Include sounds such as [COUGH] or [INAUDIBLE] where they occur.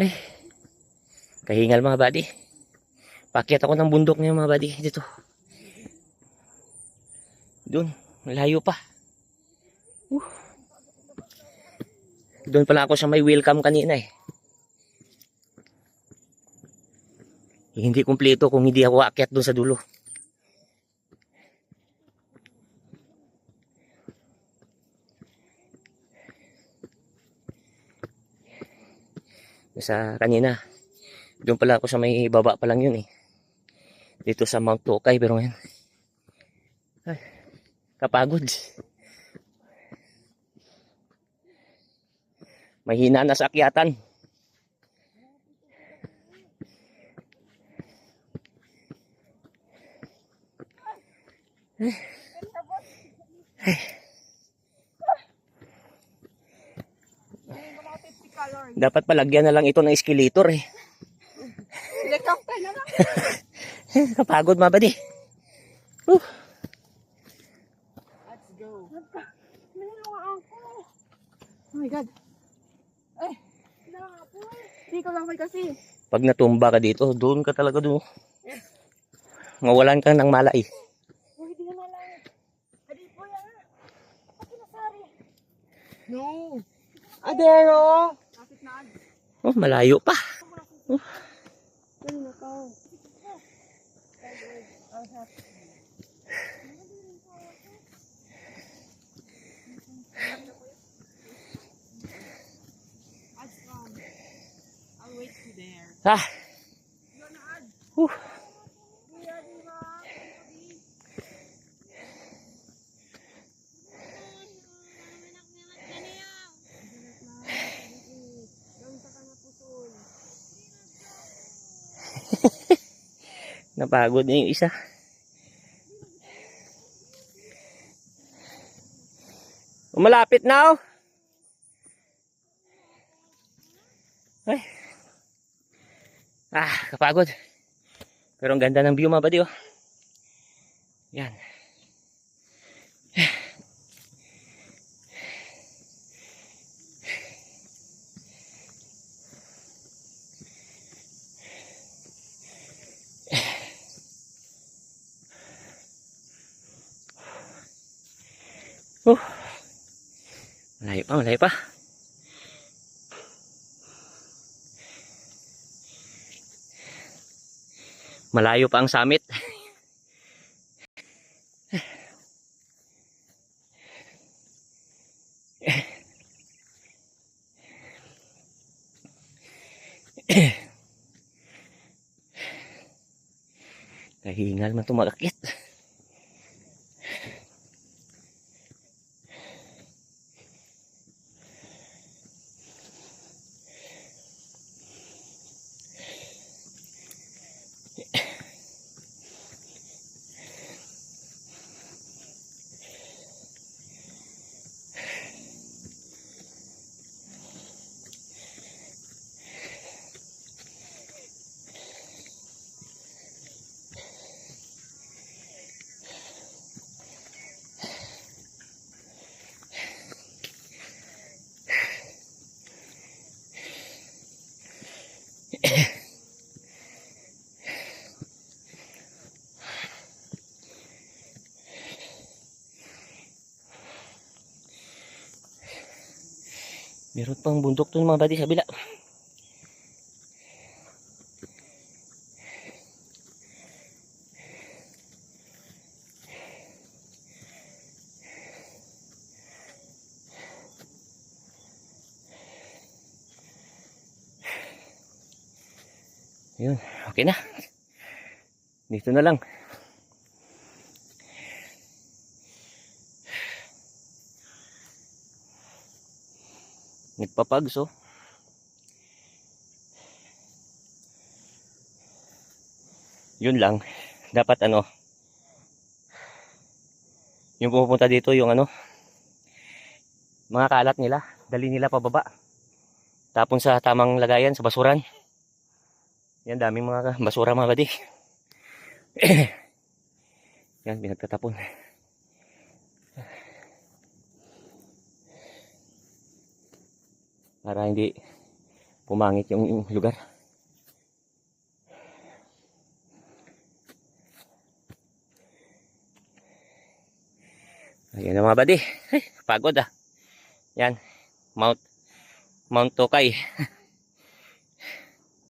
Ay. Kahingal mga buddy. Pakyat ako ng bundok ngayon mga buddy. Dito. Doon. Malayo pa. Uh. Doon pala ako sa may welcome kanina eh. Hindi kumpleto kung hindi ako aakyat doon sa dulo. Sa kanina, doon pala ako sa may baba pa lang yun eh. Dito sa Mount Tokay pero ngayon. Ay, kapagod. Mahina na sa akyatan. Dapat palagyan na lang ito ng escalator eh. Helicopter na [LAUGHS] lang. Kapagod mga buddy. Uh, Let's go. Oh my God. Ay. Hindi ko lang kasi. pag natumba ka dito, doon ka talaga doon. Mawalan ka ng malay. Oh, hindi na malang. Adi po yan. Ako nasari. No. Adero. Oh, malayo pa. There. Ah. Uh. Napagod na yung isa. Malapit na oh. Ay. Ah, kapagod. Pero ang ganda ng view mga buddy oh. Yan. Oh. Malayo pa, malayo pa. Malayo pa ang summit. Kahingal man tumakakit. Meron pang bundok dun mga buddy sa bila. Yun, okay na. Dito na lang. Nagpapagso. Yun lang. Dapat ano. Yung pumupunta dito, yung ano. Mga kalat nila. Dali nila pababa. Tapon sa tamang lagayan, sa basuran. Yan, daming mga basura mga badi. [CLEARS THROAT] Yan, pinagtatapon. Para hindi pumangit yung lugar. Ayun na mga buddy. Ay, pagod ah. Yan. Mount Mount Tokay. [LAUGHS]